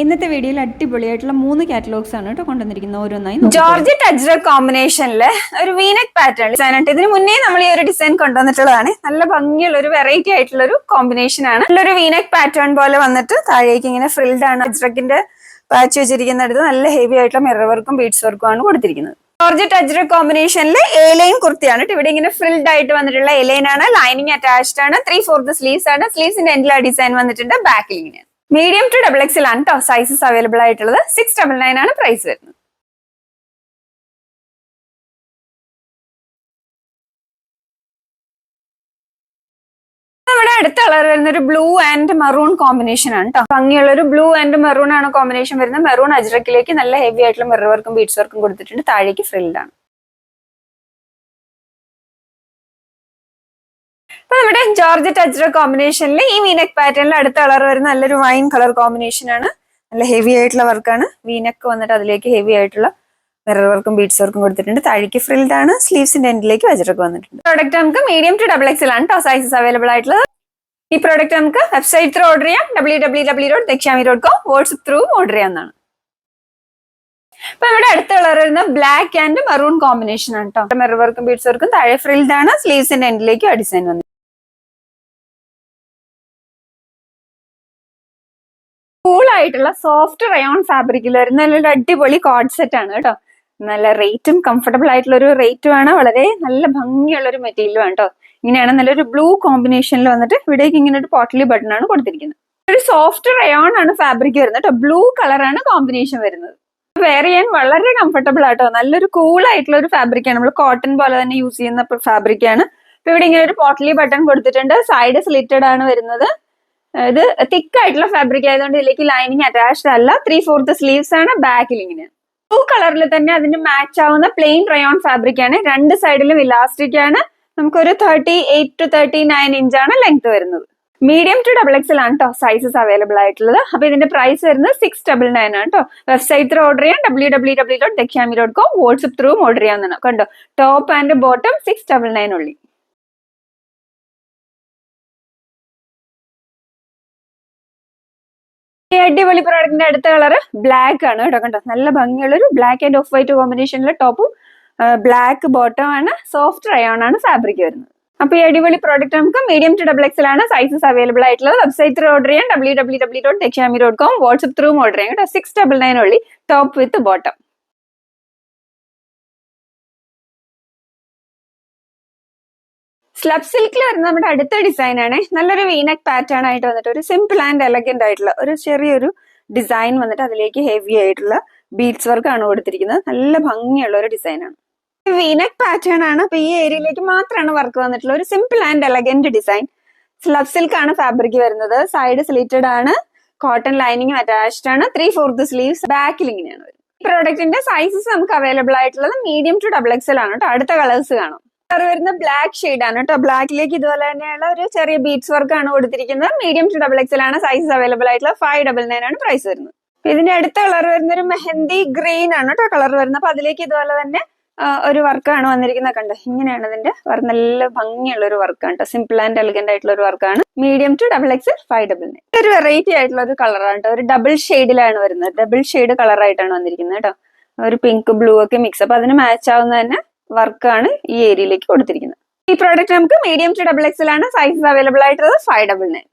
ഇന്നത്തെ വീഡിയോയിൽ അടിപൊളിയായിട്ടുള്ള മൂന്ന് കാറ്റലോഗ്സ് ആണ് കേട്ടോ കൊണ്ടുവന്നിരിക്കുന്നത്. ഓരോന്നായി. ജോർജ് ടജ്ര കോമ്പിനേഷനിൽ ഒരു വീനക് പാറ്റേൺ ഡിസൈൻ ആയിട്ട് ഇതിന് മുന്നേ നമ്മൾ ഈ ഒരു ഡിസൈൻ കൊണ്ടുവന്നിട്ടുള്ളതാണ്. നല്ല ഭംഗിയുള്ള ഒരു വെറൈറ്റി ആയിട്ടുള്ള ഒരു കോമ്പിനേഷൻ ആണ്. നല്ലൊരു വീനക് പാറ്റേൺ പോലെ വന്നിട്ട് താഴേക്ക് ഇങ്ങനെ ഫ്രിൽഡ് ആണ്. അജ്രക്കിന്റെ പാച്ച് വെച്ചിരിക്കുന്നിടത്ത് നല്ല ഹെവി ആയിട്ടുള്ള മിറർ വർക്കും ബീഡ്സ് വർക്കും ആണ് കൊടുത്തിരിക്കുന്നത്. ജോർജ് ടജ്ര കോമ്പിനേഷനിൽ എലൈൻ കുർത്തിയാണ്. ഇവിടെ ഇങ്ങനെ ഫ്രിൽഡ് ആയിട്ട് വന്നിട്ടുള്ള എലൈൻ ആണ്. ലൈനിങ് അറ്റാച്ച്ഡ് ആണ്. ത്രീ ഫോർത്ത് സ്ലീവ്സ് ആണ് സ്ലീവ്സിന്റെ എൻഡിലാ ഡിസൈൻ വന്നിട്ടുണ്ട്. ബാക്കിൽ മീഡിയം ടു ഡബിൾ എക്സിൽ ആണ് കേട്ടോ സൈസസ് അവൈലബിൾ ആയിട്ടുള്ളത് സിക്സ് ഡബിൾ നയൻ ആണ് പ്രൈസ് വരുന്നത്. അടുത്ത കളർ വരുന്ന ഒരു ബ്ലൂ ആൻഡ് മെറൂൺ കോമ്പിനേഷൻ ആണ് കേട്ടോ ഭംഗിയുള്ള ഒരു ബ്ലൂ ആൻഡ് മെറൂൺ ആണ് കോമ്പിനേഷൻ വരുന്നത്. മെറൂൺ അജ്രക്കിലേക്ക് നല്ല ഹെവി ആയിട്ടുള്ള മിറർ വർക്കും ബീഡ്സ് വർക്കും കൊടുത്തിട്ടുണ്ട്. താഴേക്ക് ഫ്രിൽഡ് അപ്പൊ നമ്മുടെ ജോർജ് ടജ്ര കോമ്പിനേഷനിൽ ഈ വീനക് പാറ്റേണിൽ അടുത്ത കളർ വരുന്ന നല്ലൊരു വൈൻ കളർ കോമ്പിനേഷൻ ആണ്. നല്ല ഹെവി ആയിട്ടുള്ള വർക്കാണ് വീനക്ക് വന്നിട്ട് അതിലേക്ക് ഹെവി ആയിട്ടുള്ള മിറർ വർക്കും ബീഡ്സ് വർക്കും കൊടുത്തിട്ടുണ്ട്. താഴേക്ക് ഫ്രിൽഡ് ആണ്. സ്ലീവ്സിന്റെ എൻഡിലേക്ക് വെച്ചിട്ട് വന്നിട്ടുണ്ട്. പ്രോഡക്റ്റ് നമുക്ക് medium to double X L ആണ് ടോ സൈസസ് അവൈലബിൾ ആയിട്ടുള്ളത്. ഈ പ്രോഡക്റ്റ് നമുക്ക് വെബ്സൈറ്റ് ത്രൂ ഓർഡർ ചെയ്യാം. W W W dot Dakshami dot com WhatsApp through order ചെയ്യാവുന്നതാണ്. അപ്പൊ ഇവിടെ അടുത്ത കളർ വരുന്ന ബ്ലാക്ക് ആൻഡ് മെറൂൺ കോമ്പിനേഷൻ ആണ് കേട്ടോ മിറർ വർക്കും ബീഡ്സ് വർക്കും താഴെ ഫ്രിൽഡ് ആണ്. സ്ലീവ്സിന്റെ എൻഡിലേക്ക് ഡിസൈൻ വന്നത് ആയിട്ടുള്ള സോഫ്റ്റ് റയോൺ ഫാബ്രിക്കിൽ വരുന്ന നല്ലൊരു അടിപൊളി കോഡ് സെറ്റ് ആണ് കേട്ടോ. നല്ല റേറ്റും കംഫർട്ടബിൾ ആയിട്ടുള്ള ഒരു റേറ്റും ആണ്. വളരെ നല്ല ഭംഗിയുള്ള ഒരു മെറ്റീരിയലും ആണ് കേട്ടോ. ഇങ്ങനെയാണ് നല്ലൊരു ബ്ലൂ കോമ്പിനേഷനിൽ വന്നിട്ട് ഇവിടേക്ക് ഇങ്ങനെ ഒരു പോട്ടലി ബട്ടൺ ആണ് കൊടുത്തിരിക്കുന്നത്. ഒരു സോഫ്റ്റ് റയോൺ ആണ് ഫാബ്രിക് വരുന്നത് കേട്ടോ. ബ്ലൂ കളറാണ് കോമ്പിനേഷൻ വരുന്നത്. വെയർ ചെയ്യാൻ വളരെ കംഫർട്ടബിൾ ആട്ടോ നല്ലൊരു കൂൾ ആയിട്ടുള്ള ഒരു ഫാബ്രിക് ആണ്. നമ്മൾ കോട്ടൺ പോലെ തന്നെ യൂസ് ചെയ്യുന്ന ഫാബ്രിക് ആണ്. ഇപ്പൊ ഇവിടെ ഇങ്ങനെ ഒരു പോട്ടലി ബട്ടൺ കൊടുത്തിട്ടുണ്ട്. സൈഡ് സ്ലിറ്റഡ് ആണ് വരുന്നത്. ഇത് തിക്ക് ആയിട്ടുള്ള ഫാബ്രിക് ആയതുകൊണ്ട് ഇതിലേക്ക് ലൈനിങ് അറ്റാച്ച്ഡ് അല്ല. ത്രീ ഫോർത്ത് സ്ലീവ്സ് ആണ് ബാക്കിൽ ഇങ്ങനെ. ബ്ലൂ കളറിൽ തന്നെ അതിന് മാച്ച് ആവുന്ന പ്ലെയിൻ റയോൺ ഫാബ്രിക് ആണ്. രണ്ട് സൈഡിലും ഇലാസ്റ്റിക് ആണ്. നമുക്കൊരു thirty eight to thirty nine ആണ് ലെങ്ത് വരുന്നത്. മീഡിയം ടു ഡബിൾ എക്സൽ ആണ് കേട്ടോ സൈസസ് അവൈലബിൾ ആയിട്ടുള്ളത്. അപ്പൊ ഇതിന്റെ പ്രൈസ് വരുന്നത് സിക്സ് ഡബിൾ നയൻ ആണ് കേട്ടോ വെബ്സൈറ്റ് ത്രൂ ഓർഡർ ചെയ്യാം. W W W dot Dakshami dot com WhatsApp through order ചെയ്യാവുന്നതാണ്. കണ്ടോ? Top and bottom six double nine ഉള്ളി. ഈ അടിപൊളി പ്രോഡക്റ്റിന്റെ അടുത്ത കളർ ബ്ലാക്ക് ആണ് കേട്ടോ കണ്ടോ? നല്ല ഭംഗിയുള്ള ഒരു ബ്ലാക്ക് ആൻഡ് ഓഫ് വൈറ്റ് കോമ്പിനേഷനിലെ ടോപ്പും ബ്ലാക്ക് ബോട്ടം ആണ് സോഫ്റ്റ് റയോൺ ആണ് ഫാബ്രിക് വരുന്നത്. അപ്പൊ ഈ അടിപൊളി പ്രോഡക്റ്റ് നമുക്ക് മീഡിയം ടു ഡബിൾ എക്സിൽ ആണ് സൈസസ് അവൈലബിൾ ആയിട്ടുള്ളത്. വെബ്സൈറ്റ് ത്രൂ ഓർഡർ ചെയ്യാം W W W dot Dakshami dot com WhatsApp through order ചെയ്യാം. കേട്ടോ സിക്സ് ഡബിൾ നയൻ ഉള്ളി ടോപ്പ് വിത്ത് ബോട്ടം സ്ലബ് സിൽക്കിൽ വരുന്ന നമ്മുടെ അടുത്ത ഡിസൈൻ ആണ്. നല്ലൊരു വീനക് പാറ്റേൺ ആയിട്ട് വന്നിട്ട് ഒരു സിമ്പിൾ ആൻഡ് എലഗന്റ് ആയിട്ടുള്ള ഒരു ചെറിയൊരു ഡിസൈൻ വന്നിട്ട് അതിലേക്ക് ഹെവി ആയിട്ടുള്ള ബീഡ്സ് വർക്ക് ആണ് കൊടുത്തിരിക്കുന്നത്. നല്ല ഭംഗിയുള്ള ഒരു ഡിസൈൻ ആണ്. വീനക് പാറ്റേൺ ആണ്. അപ്പൊ ഈ ഏരിയയിലേക്ക് മാത്രമാണ് വർക്ക് വന്നിട്ടുള്ള ഒരു simple and elegant design slub silk ആണ് ഫാബ്രിക് വരുന്നത്. സൈഡ് സ്ലിറ്റഡ് ആണ്. കോട്ടൺ ലൈനിങ് അറ്റാച്ച്ഡ് ആണ്. ത്രീ ഫോർത്ത് സ്ലീവ്സ് ബാക്കിൽ ഇങ്ങനെയാണ് വരുന്നത്. പ്രോഡക്റ്റിന്റെ സൈസസ് നമുക്ക് അവൈലബിൾ ആയിട്ടുള്ളത് medium to double X L ആണ് കേട്ടോ അടുത്ത കളേഴ്സ് കാണാം. കളർ വരുന്ന ബ്ലാക്ക് ഷെയ്ഡ് ആണ് കേട്ടോ. ബ്ലാക്കിലേക്ക് ഇതുപോലെ തന്നെയുള്ള ഒരു ചെറിയ ബീഡ്സ് വർക്ക് ആണ് കൊടുത്തിരിക്കുന്നത്. മീഡിയം ടു ഡബിൾ എക്സൽ ആണ് സൈസസ് അവൈലബിൾ ആയിട്ടുള്ള ഫൈവ് ഡബിൾ നയൻ ആണ് പ്രൈസ് വരുന്നത്. ഇതിന്റെ അടുത്ത കളർ വരുന്ന ഒരു മെഹന്തി ഗ്രീൻ ആണ് കേട്ടോ കളർ വരുന്നത്. അപ്പൊ അതിലേക്ക് ഇതുപോലെ തന്നെ ഒരു വർക്കാണ് വന്നിരിക്കുന്നത്. കണ്ടോ? ഇങ്ങനെയാണ് ഇതിന്റെ വർക്ക് നല്ല ഭംഗിയുള്ള ഒരു വർക്കാണ് കേട്ടോ. സിമ്പിൾ ആൻഡ് എലിഗന്റ് ആയിട്ടുള്ള ഒരു വർക്കാണ് medium to double X five double nine ഒരു വെറൈറ്റി ആയിട്ടുള്ള ഒരു കളറാണ് കേട്ടോ. ഒരു ഡബിൾ ഷെയ്ഡിലാണ് വരുന്നത്. ഡബിൾ ഷെയ്ഡ് കളർ ആയിട്ടാണ് വന്നിരിക്കുന്നത് കേട്ടോ. ഒരു പിങ്ക് ബ്ലൂ ഒക്കെ മിക്സ് അപ്പൊ അതിന് മാച്ച് ആവുന്ന തന്നെ വർക്കാണ് ഈ ഏരിയയിലേക്ക് കൊടുത്തിരിക്കുന്നത്. ഈ പ്രോഡക്റ്റ് നമുക്ക് മീഡിയം ടു ഡബിൾ എക്സൽ ആണ് സൈസസ് അവൈലബിൾ ആയിട്ടുള്ളത് ഫൈവ് ഡബിൾ നയൻ